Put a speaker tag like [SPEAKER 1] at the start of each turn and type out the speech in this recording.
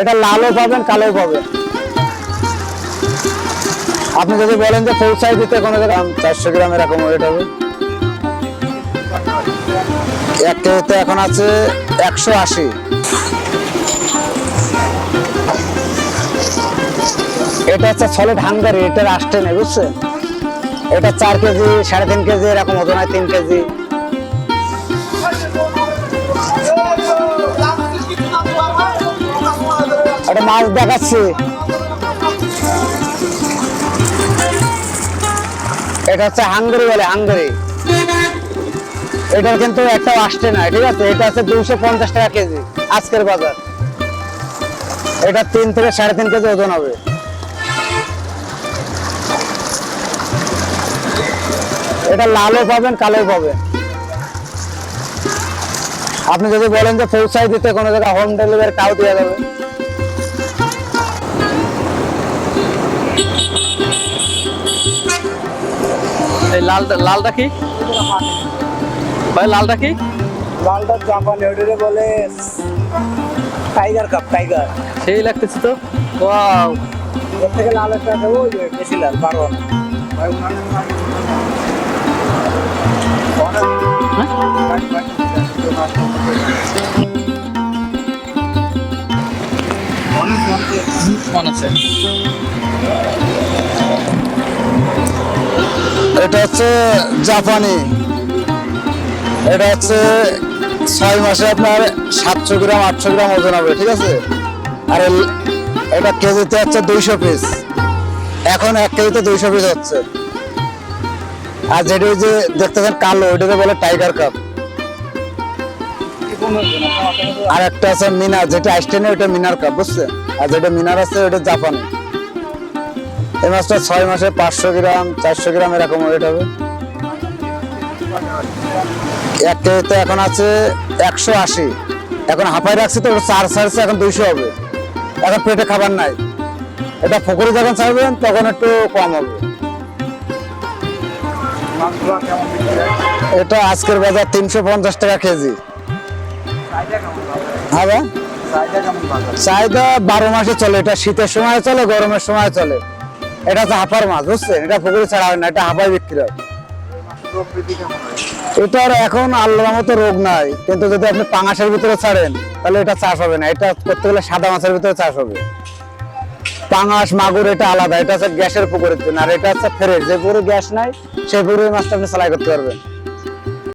[SPEAKER 1] এটা লালও পাবেন কালো পাবেন। আপনি যদি বলেন যে পৌঁছাই দিতে কোনো গ্রাম চারশো গ্রাম এরকম ওয়েট হবে। এক কেজিতে এখন আছে একশো আশি। এটা হচ্ছে সলিড হাঙ্গারি এটার আসতে নেই বুঝছেন? এটা চার কেজি সাড়ে তিন কেজি এরকম হতো না তিন কেজি। একটা মাছ দেখাচ্ছি। এটা হচ্ছে হাঙ্গারি বলে, হাঙ্গারি। এটার কিন্তু একটা আসছে না, ঠিক আছে? এটা আছে দুইশো পঞ্চাশ টাকা কেজি, আজকের বাজার। এটা তিন থেকে সাড়ে তিন কেজি ওজন হবে। এটা লালও পাবেন কালো পাবেন। আপনি যদি বলেন যে পৌঁছাই দিতে কোনো জায়গায় হোম ডেলিভারি তাও দেওয়া যাবে
[SPEAKER 2] এই লালটা লালটা কি? ভাই লালটা কি?
[SPEAKER 1] লালটা জাপান ওটারে বলে টাইগার কাপ টাইগার।
[SPEAKER 2] সেই লাগতেছে তো? ওয়াও।
[SPEAKER 1] এর থেকে লাল একটা ওই বেশি লাল বারো।
[SPEAKER 2] মনে আছে।
[SPEAKER 1] এটা হচ্ছে জাপানি। এটা হচ্ছে ছয় মাসে আপনার সাতশো গ্রাম, আটশো গ্রাম ওজন হবে, ঠিক আছে? আর এটা কেজিতে হচ্ছে দুইশো পিস এখন এক কেজিতে দুইশো পিস হচ্ছে। আর যেটা যে দেখতেছেন কালো, ওইটাকে বলে টাইগার কাপ আর একটা আছে মিনার, যেটা আইস্টেনে ওইটা মিনার কাপ বুঝছেন? আর যেটা মিনার আছে ওটা জাপানি। এই মাছটা ছয় মাসে পাঁচশো গ্রাম, চারশো গ্রাম এরকম ওয়েট হবে। এক কেজিতে এখন আছে একশো আশি। এখন হাঁপাই রাখছি তো চার ছাড়ছে এখন দুইশো হবে। এখন পেটে খাবার নাই। এটা পুকুরে যখন ছাড়বেন, তখন একটু কম হবে। এটা আজকের বাজার তিনশো পঞ্চাশ টাকা কেজি। হ্যাঁ চাহিদা বারো মাসে চলে, এটা শীতের সময় চলে, গরমের সময় চলে। এটা হচ্ছে হাফার মাছ, বুঝছেন? এটা পুকুরে ছাড়া হয় না, এটা হাফায় বিক্রি হয়। এটার এখন আল্লাহর মতো রোগ নাই, কিন্তু যদি আপনি পাঙাশের ভিতরে ছাড়েন, তাহলে এটা চাষ হবে না। এটা করতে গেলে সাদা মাছের ভিতরে চাষ হবে। পাঙাশ, মাগুর, এটা আলাদা, এটা হচ্ছে গ্যাসের পুকুরের জন্য, আর এটা হচ্ছে ফ্রেশ। যে পুকুরে গ্যাস নাই, সেই পুকুরে মাছটা আপনি সেলাই করতে পারবেন।